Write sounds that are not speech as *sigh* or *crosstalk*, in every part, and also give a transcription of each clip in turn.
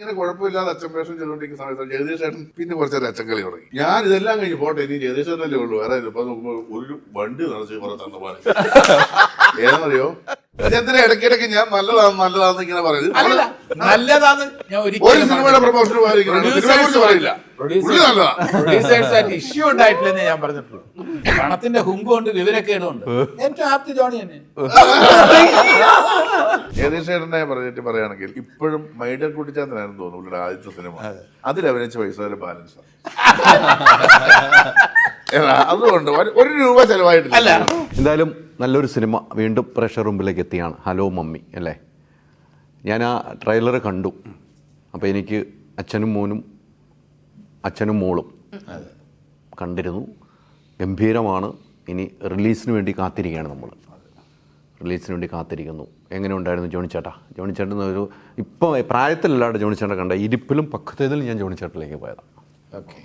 ഇങ്ങനെ കുഴപ്പമില്ലാതെ അച്ഛൻ വേഷം ചെയ്തുകൊണ്ടിരിക്കുന്ന സമയത്ത് ജഗദീഷ് ചേട്ടൻ പിന്നെ കുറച്ചേരം അച്ഛൻകളി തുടങ്ങി. ഞാൻ ഇതെല്ലാം കഴിഞ്ഞ് പോട്ടെ ഇനി ജഗദീഷ് ചേട്ടനല്ലേ ഉള്ളൂ. വേറെ. ഇപ്പൊ ഒരു വണ്ടി നിറച്ച് കുറെ തന്നപോലെ *laughs* ഏതെന്നറിയോ ഇതെന്തിനാ ഇടയ്ക്കിടയ്ക്ക് ഞാൻ നല്ലതാണ് നല്ലതാണെന്ന് ഇങ്ങനെ പറയുന്നത് നല്ലതാണ്. ഞാൻ ഒരു ഒരിക്കലും സിനിമയുടെ പ്രൊമോഷന് പോയിരിക്കുന്നത് സിനിമയെ കുറിച്ച് പറയില്ല. പുള്ളി നല്ലതാ. പ്രൊഡ്യൂസേഴ്സ് ആയിട്ട് ഇഷ്യൂ ഉണ്ടായിട്ടില്ലെന്ന് ഞാൻ പറഞ്ഞിട്ടുള്ളൂ. പണത്തിന്റെ ഹുങ്കുണ്ട് വിവരക്കേടുണ്ട് ഏറ്റവും ആപ്തി ജോണി തന്നെ. ഏതീഷേട്ടനെ പറഞ്ഞിട്ട് പറയുകയാണെങ്കിൽ ഇപ്പോഴും മൈഡർ കുട്ടിച്ചാത്തനായിരുന്നു തോന്നുന്നു പുള്ളിയുടെ ആദ്യത്തെ സിനിമ. അതിൽ അഭിനയിച്ച പൈസ ഒരു ബാലൻസ് അതുകൊണ്ട് ഒരു- ഒരു രൂപ ചെലവായിട്ടില്ല. അല്ല. എന്തായാലും നല്ലൊരു സിനിമ വീണ്ടും പ്രഷർ റൂമിലേക്ക് എത്തിയാണ്. ഹലോ മമ്മി അല്ലേ? ഞാൻ ആ ട്രെയിലർ കണ്ടു. അപ്പോൾ എനിക്ക് അച്ഛനും മോനും അച്ഛനും മോളും കണ്ടിരുന്നു. ഗംഭീരമാണ്. ഇനി റിലീസിന് വേണ്ടി കാത്തിരിക്കുകയാണ് നമ്മൾ റിലീസിന് വേണ്ടി കാത്തിരിക്കുന്നു. എങ്ങനെ ഉണ്ടായിരുന്നു ജോണി ചേട്ടാ ജോണി ചേട്ടൻ ഒരു ഇപ്പോൾ പ്രായത്തിലല്ലാണ്ട് ജോണി ചേട്ടൻ കണ്ട ഇരിപ്പിലും പക്വതയിലും ഞാൻ ജോണി ചേട്ടനിലേക്ക് പോയതാണ് ഓക്കെ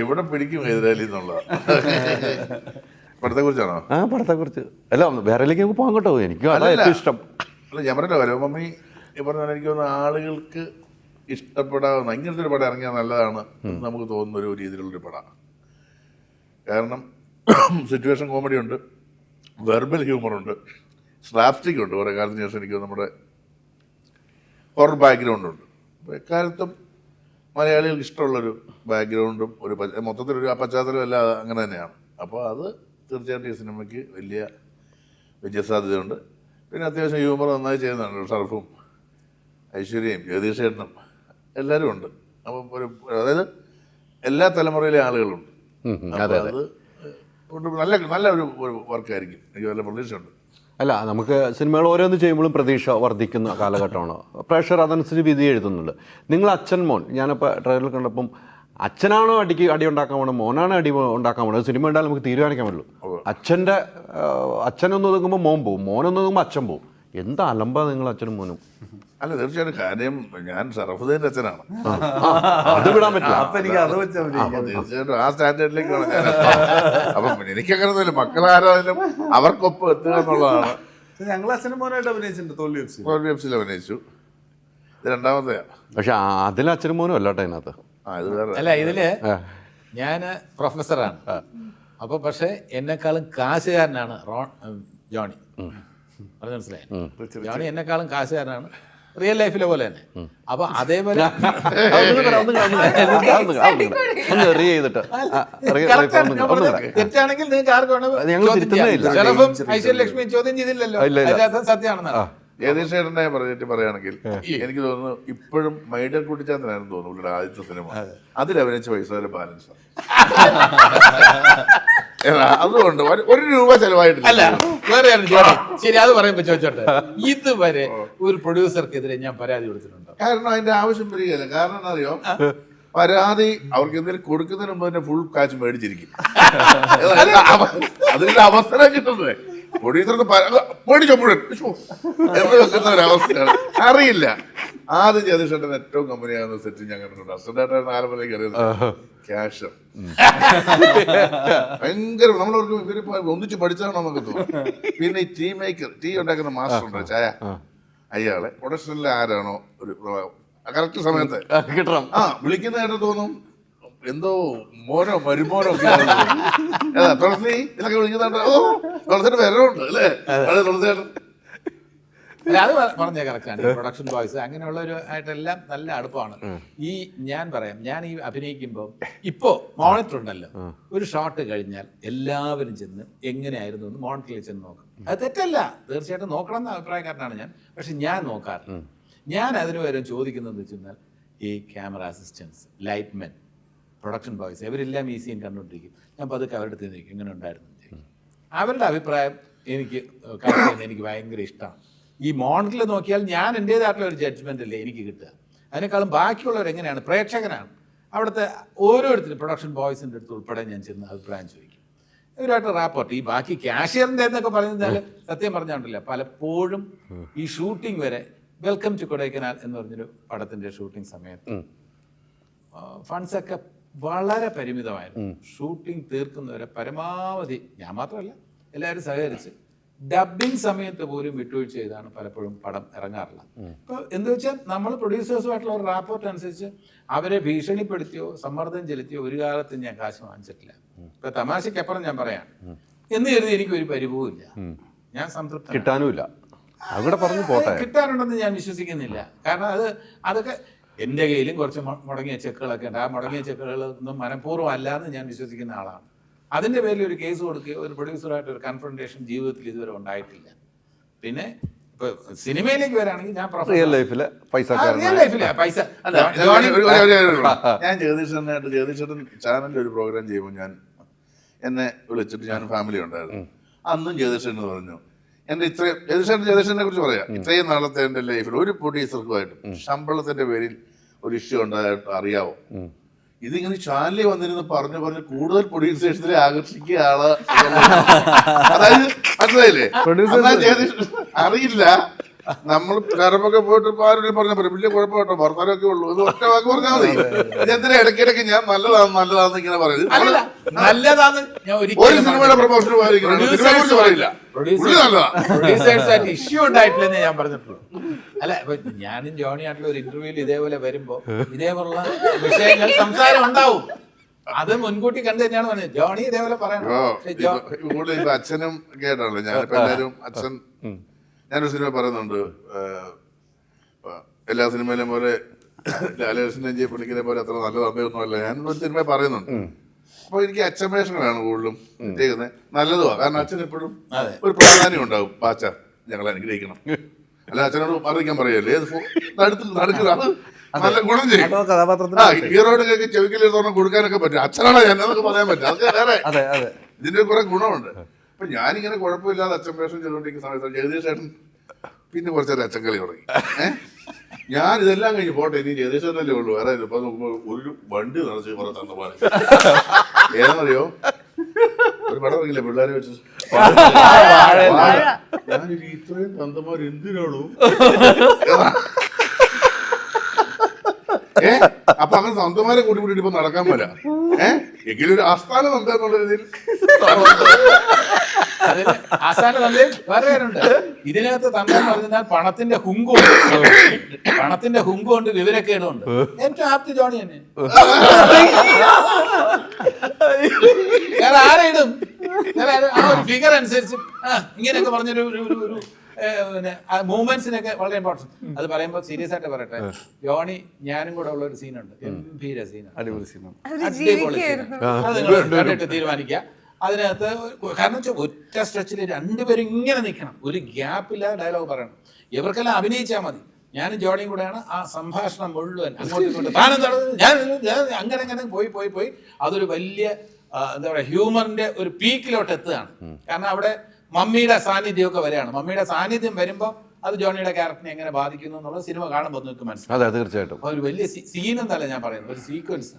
എവിടെ പിടിക്കും എതിരാലി എന്നുള്ള *laughs* പടത്തെ കുറിച്ചാണോ ആ പടത്തെക്കുറിച്ച്. അല്ല വേറെയിലേക്ക് നമുക്ക് പോകാൻ കേട്ടോ. എനിക്ക്. ഏറ്റവും ഇഷ്ടം. അല്ല ഞാൻ പറഞ്ഞല്ലോ വരവ് മമ്മി ഈ പറഞ്ഞ പോലെ എനിക്ക് തോന്നുന്നു ആളുകൾക്ക് ഇഷ്ടപ്പെടാവുന്ന ഇങ്ങനത്തെ ഒരു പടം ഇറങ്ങിയാൽ നല്ലതാണ് നമുക്ക് തോന്നുന്ന ഒരു രീതിയിലുള്ളൊരു പടമാണ്. കാരണം സിറ്റുവേഷൻ കോമഡി ഉണ്ട് വെർബൽ ഹ്യൂമറുണ്ട് സ്ലാപ്സ്റ്റിക് ഉണ്ട്. കുറേ കാലത്തിന് ശേഷം എനിക്ക് നമ്മുടെ ഹൊറർ ബാക്ക്ഗ്രൗണ്ട് ഉണ്ട്. അപ്പോൾ എക്കാലത്തും മലയാളികൾക്ക് ഇഷ്ടമുള്ളൊരു ബാക്ക്ഗ്രൗണ്ടും ഒരു മൊത്തത്തിലൊരു ആ പശ്ചാത്തലം എല്ലാം അങ്ങനെ തന്നെയാണ്. അപ്പോൾ അത് തീർച്ചയായിട്ടും ഈ സിനിമയ്ക്ക് വലിയ വിജയസാധ്യതയുണ്ട് പിന്നെ അത്യാവശ്യം ഹ്യൂമർ നന്നായി ചെയ്യുന്നുണ്ട്. ഷർഫും ഐശ്വര്യയും ജ്യോതിഷേട്ടനും എല്ലാവരും ഉണ്ട്. അപ്പം ഒരു അതായത് എല്ലാ തലമുറയിലെ ആളുകളുണ്ട്. അതെ നല്ല നല്ല ഒരു ഒരു വർക്കായിരിക്കും. എനിക്ക് നല്ല പ്രതീക്ഷയുണ്ട്. അല്ല നമുക്ക് സിനിമകൾ ഓരോന്ന് ചെയ്യുമ്പോഴും പ്രതീക്ഷ വർദ്ധിക്കുന്ന കാലഘട്ടമാണ്. പ്രേക്ഷകർ അതനുസരിച്ച് വിധി എഴുതുന്നുണ്ട്. നിങ്ങൾ അച്ഛൻ മോൻ ഞാനിപ്പോൾ ട്രെയിലർ കണ്ടപ്പം അച്ഛനാണോ അടിക്ക് അടി ഉണ്ടാക്കാൻ പോണത്? മോനാണോ അടി ഉണ്ടാക്കാൻ പോണത്? സിനിമ കണ്ടാൽ നമുക്ക് തീരുമാനിക്കാൻ പറ്റുള്ളൂ. അച്ഛന്റെ അച്ഛനൊന്ന് ഒതുങ്ങുമ്പോൾ മോൻ പോവും. മോനൊന്ന് ഒതുങ്ങുമ്പോൾ അച്ഛൻ പോവും. എന്താ അലമ്പ നിങ്ങൾ അച്ഛനും മോനും? അല്ല തീർച്ചയായിട്ടും കാര്യം ഞാൻ സറഫുദ്ദീന്റെ അച്ഛനാണ്. അത് വിടാൻ പറ്റില്ല. അപ്പൊ എനിക്ക് അത് വെച്ച് അപ്പൊ തീർച്ചയായിട്ടും ആ സ്റ്റാൻഡേർഡിലേക്ക് അപ്പം എനിക്കങ്ങനെ മക്കളാരായാലും അവർക്കൊപ്പം എത്തുക എന്നുള്ളതാണ്. ഞങ്ങൾ അച്ഛനും മോനായിട്ട് അഭിനയിച്ചിട്ടുണ്ട് തോൽവി എഫ് സി തോൽവി എഫ് സിയിൽ അഭിനയിച്ചു. ഇത് രണ്ടാമത്തെയാണ് പക്ഷെ അതിൽ അച്ഛനും മോനും അല്ലാട്ടെ അതിനകത്ത് അല്ല ഇതിൽ ഞാൻ പ്രൊഫസറാണ്. അപ്പൊ പക്ഷെ എന്നെക്കാളും കാശുകാരനാണ് റോൺ ജോണി. പറഞ്ഞു മനസ്സിലായി? ജോണി എന്നെക്കാളും കാശുകാരനാണ്. റിയൽ ലൈഫിലെ പോലെ തന്നെ. അപ്പൊ അതേപോലെ. തെറ്റാണെങ്കിൽ നിങ്ങൾക്ക് ആർക്കും ചിലപ്പം വേണം ഞങ്ങൾ ചോദ്യം ചെയ്തില്ലല്ലോ. സത്യമാണെന്നാണ് ജഗദീഷ് ചേട്ടനെ പറഞ്ഞിട്ട് പറയുകയാണെങ്കിൽ എനിക്ക് തോന്നുന്നു ഇപ്പോഴും മൈഡർ കുട്ടിച്ചാത്തനായിരുന്നു തോന്നുന്നു പുള്ളിയുടെ ആദ്യത്തെ സിനിമ. അതിൽ അഭിനയിച്ച പൈസ ഒരു ബാലൻസ് അതുകൊണ്ട് ഒരു- ഒരു രൂപ ചെലവായിട്ടില്ല. അല്ല വേറെ. ശരി അത് പറയുമ്പോ ചോദിച്ചോട്ടെ. ഇതുവരെ ഒരു പ്രൊഡ്യൂസർക്കെതിരെ ഞാൻ പരാതി കൊടുത്തിട്ടുണ്ട്? കാരണം അതിന്റെ ആവശ്യം വരികയല്ല. കാരണം എന്നറിയോ പരാതി അവർക്ക് എന്തെങ്കിലും കൊടുക്കുന്നതിന് മുമ്പ് തന്നെ ഫുൾ കാശ് മേടിച്ചിരിക്കും. അതിന്റെ അവസരം കിട്ടുന്നത്. പ്രൊഡ്യൂസർക്ക് പേടിച്ചോ മുഴുവൻ. എന്ന് വെക്കുന്ന ഒരു അവസ്ഥയാണ് അറിയില്ല. ആദ്യം ജഗദീഷേട്ടൻ ഏറ്റവും കമ്പനിയാകുന്ന സെറ്റ് ഞാൻ കണ്ടിട്ടുണ്ട്. അസിസ്റ്റന്റായിട്ടാണ് ആലപ്പുഴയ്ക്ക് അറിയുന്നത് ക്യാഷ്. ഭയങ്കര നമ്മളവർക്ക് ഇവർ ഒന്നിച്ച് പഠിച്ചാണ് നമുക്ക് തോന്നും പിന്നെ ഈ ടീ മേക്കർ ടീ ഉണ്ടാക്കുന്ന മാസ്റ്റർ ഉണ്ട് ചായ. അയാളെ പ്രൊഡക്ഷനിലെ ആരാണോ ഒരു കറക്റ്റ് സമയത്ത്. കിട്ടണം. ആ വിളിക്കുന്ന കേട്ട് തോന്നും എന്തോ മോനോ മരുമോനോ തുളസി ഇതൊക്കെ വിളിക്കുന്നുണ്ട്? ഓ തുളസിയുടെ വരവുണ്ട് അല്ലേ? അതെ. പറഞ്ഞ കറക്റ്റാണ് പ്രൊഡക്ഷൻ ബോയ്സ് അങ്ങനെയുള്ളവർ ആയിട്ടെല്ലാം നല്ല അടുപ്പമാണ് ഈ ഞാൻ പറയാം ഞാൻ ഈ അഭിനയിക്കുമ്പോൾ ഇപ്പോ മോണിറ്റർ ഉണ്ടല്ലോ ഒരു ഷോട്ട് കഴിഞ്ഞാൽ എല്ലാവരും ചെന്ന് എങ്ങനെയായിരുന്നു എന്ന് മോണിറ്ററിൽ ചെന്ന് നോക്കും. അത് തെറ്റല്ല. തീർച്ചയായിട്ടും നോക്കണം എന്ന അഭിപ്രായക്കാരനാണ് ഞാൻ. പക്ഷെ ഞാൻ നോക്കാറില്ല ഞാൻ അതിന് പകരം ചോദിക്കുന്നത് വെച്ച് കഴിഞ്ഞാൽ ഈ camera assistants lightmen production boys ഇവരെല്ലാം ഈ സീൻ കണ്ടുകൊണ്ടിരിക്കും. ഞാൻ പതുക്കെ അവരുടെ അടുത്ത് നിൽക്കും ഇങ്ങനെ ഉണ്ടായിരുന്നു. അവരുടെ അഭിപ്രായം എനിക്ക് കാണുന്നത് എനിക്ക് ഭയങ്കര ഇഷ്ടമാണ് ഈ മോണിറ്ററിൽ നോക്കിയാൽ ഞാൻ എന്റേതായിട്ടുള്ള ഒരു ജഡ്ജ്മെന്റ് അല്ലേ എനിക്ക് കിട്ടുക. അതിനേക്കാളും ബാക്കിയുള്ളവർ എങ്ങനെയാണ്? പ്രേക്ഷകനാണ് അവിടുത്തെ ഓരോരുത്തരും പ്രൊഡക്ഷൻ ബോയ്സിന്റെ അടുത്ത് ഉൾപ്പെടെ ഞാൻ ചെന്ന് അഭിപ്രായം ചോദിക്കും. ഇവരായിട്ട് റാപ്പോർട്ട് ഈ ബാക്കി ക്യാഷ്യറിന്റെ എന്നൊക്കെ പറഞ്ഞാൽ സത്യം പറഞ്ഞുകൊണ്ടില്ല പലപ്പോഴും ഈ ഷൂട്ടിംഗ് വരെ വെൽക്കം ടു കൊടൈക്കനാൽ എന്ന് പറഞ്ഞൊരു പടത്തിന്റെ ഷൂട്ടിംഗ് സമയത്ത് ഫണ്ട്സ് ഒക്കെ വളരെ പരിമിതമായിരുന്നു. ഷൂട്ടിംഗ് തീർക്കുന്നവരെ പരമാവധി ഞാൻ മാത്രമല്ല എല്ലാവരും സഹകരിച്ച് ഡബിങ് സമയത്ത് പോലും വിട്ടുവീഴ്ച ചെയ്താണ് പലപ്പോഴും പടം ഇറങ്ങാറുള്ളത്. ഇപ്പൊ എന്താ വെച്ചാൽ നമ്മൾ പ്രൊഡ്യൂസേഴ്സുമായിട്ടുള്ള ഒരു റാപ്പോർട്ട് അനുസരിച്ച് അവരെ ഭീഷണിപ്പെടുത്തിയോ സമ്മർദ്ദം ചെലുത്തിയോ ഒരു കാലത്തും ഞാൻ കാശ് വാങ്ങിച്ചിട്ടില്ല. ഇപ്പൊ തമാശക്കപ്പുറം ഞാൻ പറയാം. എന്ന് കരുതി എനിക്ക് ഒരു പരിഭവവും ഇല്ല. ഞാൻ സംതൃപ്തി കിട്ടാനുമില്ല. അവിടെ പറഞ്ഞു പോട്ടെ. കിട്ടാനുണ്ടെന്ന് ഞാൻ വിശ്വസിക്കുന്നില്ല. കാരണം അത് അതൊക്കെ എന്റെ കയ്യിലും കുറച്ച് മുടങ്ങിയ ചെക്കുകളൊക്കെ ഉണ്ട്. ആ മുടങ്ങിയ ചെക്കുകളൊന്നും മനഃപൂർവം അല്ല എന്ന് ഞാൻ വിശ്വസിക്കുന്ന ആളാണ്. അതിന്റെ പേരിൽ ഒരു കേസ് കൊടുക്കുക ഒരു പ്രൊഡ്യൂസറായിട്ട് ഒരു കൺഫ്രണ്ടേഷൻ ജീവിതത്തിൽ ഇതുവരെ ഉണ്ടായിട്ടില്ല. പിന്നെ ഇപ്പൊ സിനിമയിലേക്ക് വരാണെങ്കിൽ ഞാൻ റിയൽ ലൈഫിൽ പൈസ റിയൽ ലൈഫിലെ പൈസ. ഞാൻ- ജഗദീശനായിട്ട് ജഗദീശൻ ചാനലിൽ ഒരു പ്രോഗ്രാം ചെയ്യുമ്പോൾ ഞാൻ എന്നെ വിളിച്ചിട്ട് ഞാൻ ഫാമിലി ഉണ്ടായിരുന്നു. അന്നും ജഗദീശൻ എന്ന് പറഞ്ഞു എന്റെ ഇത്രയും ജഗദീഷ് ജഗദീഷിനെ കുറിച്ച് പറയാം. ഇത്രയും നാളത്തെ എന്റെ ലൈഫിൽ ഒരു പ്രൊഡ്യൂസർക്കുമായിട്ടും ശമ്പളത്തിന്റെ പേരിൽ ഒരു ഇഷ്യൂ ഉണ്ടായിട്ട് അറിയാവോ? ഇതിങ്ങനെ ചാനലിൽ വന്നിരുന്ന് പറഞ്ഞു പറഞ്ഞ് കൂടുതൽ പ്രൊഡ്യൂസേഴ്സിനെ ആകർഷിക്കുക ആൾ *laughs* അതായത് മനസ്സിലായില്ലേ? അറിയില്ല. നമ്മൾ കരമൊക്കെ പോയിട്ട് ആരും പറഞ്ഞ പറയും വലിയ കുഴപ്പമായിട്ടോ വർത്താനൊക്കെ ഉള്ളൂ. എന്ന് ഒറ്റ വാക്ക് പറഞ്ഞാൽ മതി. ഇതെന്തിനാ ഇടയ്ക്കിടയ്ക്ക് ഞാൻ നല്ലതാണ് നല്ലതാന്ന് ഇങ്ങനെ പറയുന്നത് നല്ലതാണ് നല്ലതാന്ന് ഞാൻ ഒരു സിനിമയുടെ പ്രൊമോഷൻ പറയില്ല. ഇഷ്യൂ ഉണ്ടായിട്ടില്ലെന്ന് ഞാൻ പറഞ്ഞിട്ടുള്ളൂ. അല്ല ഇപ്പൊ ഞാനും ജോണി ആയിട്ടുള്ള ഒരു ഇന്റർവ്യൂവിൽ ഇതേപോലെ വരുമ്പോ ഇതേപോലുള്ള വിഷയങ്ങൾ സംസാരം ഉണ്ടാവും. അത് മുൻകൂട്ടി കണ്ടു തന്നെയാണ് പറഞ്ഞത്. ജോണി ഇതേപോലെ പറയണം. അച്ഛനും കേട്ടാണല്ലോ. ഞാനിപ്പോ എല്ലാരും അച്ഛൻ ഞാനൊരു സിനിമ പറയുന്നുണ്ട്. എല്ലാ സിനിമയിലും പോലെ ലാലകൃഷ്ണൻ ജയ പുള്ളിക്കിനെ പോലെ അത്ര നല്ല തന്നെയൊന്നുമല്ല ഞാൻ ഒരു സിനിമ പറയുന്നുണ്ട്. അപ്പൊ എനിക്ക് അച്ഛമേഷങ്ങളാണ് കൂടുതലും ചെയ്യുന്നത് നല്ലതുവാ. കാരണം അച്ഛൻ എപ്പോഴും അതെ. ഒരു പ്രാധാന്യം ഉണ്ടാവും. പാച്ച ഞങ്ങൾ അനുഗ്രഹിക്കണം. അല്ല അച്ഛനോട് അറിയിക്കാൻ പറയല്ലേ? നടുത്ത് നടുക്കുക നല്ല ഗുണം ചെയ്യും. ഹീറോയിനൊക്കെ ചെവിക്കൽ തുറന്ന് കൊടുക്കാനൊക്കെ പറ്റും. അച്ഛനാണ് ഞാൻ എന്നൊക്കെ പറയാൻ പറ്റും അതൊക്കെ വേറെ. അതെ അതെ. ഇതിന്റെ കുറെ ഗുണമുണ്ട്. അപ്പൊ ഞാനിങ്ങനെ കുഴപ്പമില്ലാതെ അച്ഛൻ വേഷം ചെയ്തുകൊണ്ടിരിക്കുന്ന സമയത്ത് ജഗദീഷ് പിന്നെ കുറച്ചേരം അച്ഛൻ കളി തുടങ്ങി. ഏഹ് ഞാൻ ഇതെല്ലാം കഴിഞ്ഞ് പോട്ടെ ഇനി അല്ലേ ഉള്ളൂ. വേറെ. ഇപ്പൊ ഒരു വണ്ടി നിറച്ച് കുറെ തന്നപോലെ ഏതെന്നറിയോ ഒരു പടം ഇറങ്ങില്ലേ പിള്ളേരെ വെച്ച്. ഞാനിനി ഇത്രയും തന്തമാർ എന്തിനാണോ? ഏ? അപ്പൊ അങ്ങനെ സ്വന്തമാരെ കൂടി കൂട്ടിട്ട് ഇപ്പൊ നടക്കാൻ പോരാ ഏ? എങ്കിലും ആസ്ഥാനം എന്താന്നുള്ള രീതിയിൽ. അതിന് ആശാന്റെ തന്തയും വേറെ പേരുണ്ട്. ഇതിനകത്ത് തന്നെ പറഞ്ഞാൽ പണത്തിന്റെ ഹുങ്കുണ്ട് പണത്തിന്റെ ഹുങ്കുണ്ട് വിവരക്കേടുണ്ട് ഏറ്റവും ആപ്തി ജോണി തന്നെ. വേറെ ആരെയിടും ആ ഒരു ഫിഗർ അനുസരിച്ച് ഇങ്ങനെയൊക്കെ പറഞ്ഞൊരു ഒരു പിന്നെ മൂവ്മെന്റ്സിനൊക്കെ വളരെ ഇമ്പോർട്ടൻസ് അത് പറയുമ്പോൾ സീരിയസ് ആയിട്ട് പറയട്ടെ. ജോണി ഞാനും കൂടെ ഉള്ള ഒരു സീനുണ്ട് ഗംഭീര സീനാണ് അടിപൊളി സീനാണ് അടിപൊളി scene. അത് നിങ്ങൾ കണ്ടിട്ട് തീരുമാനിക്കുക. അതിനകത്ത് കാരണം വെച്ചാൽ ഒറ്റ സ്ട്രെച്ചിൽ രണ്ടുപേരും ഇങ്ങനെ നിൽക്കണം. ഒരു ഗ്യാപ്പില്ല ഡയലോഗ് പറയണം. ഇവർക്കെല്ലാം അഭിനയിച്ചാൽ മതി. ഞാനും ജോണിയും കൂടെയാണ് ആ സംഭാഷണം മുഴുവൻ അങ്ങോട്ടും ഇങ്ങോട്ടും. *laughs* താനെന്താണ് ഞാൻ അങ്ങനെ അങ്ങനെ പോയി പോയി പോയി. അതൊരു വലിയ എന്താ പറയുക ഹ്യൂമറിന്റെ ഒരു പീക്കിലോട്ട് എത്തുകയാണ്. കാരണം അവിടെ മമ്മിയുടെ സാന്നിധ്യമൊക്കെ വരികയാണ്. മമ്മിയുടെ സാന്നിധ്യം വരുമ്പോൾ അത് ജോണിയുടെ ക്യാരക്ടറിനെ എങ്ങനെ ബാധിക്കുന്നു എന്നുള്ളത് സിനിമ കാണുമ്പോൾ നിങ്ങൾക്ക് മനസ്സിലാവും. അതെ തീർച്ചയായിട്ടും. ഒരു വലിയ സീൻ എന്നല്ല ഞാൻ പറയുന്നത്. ഒരു സീക്വൻസ്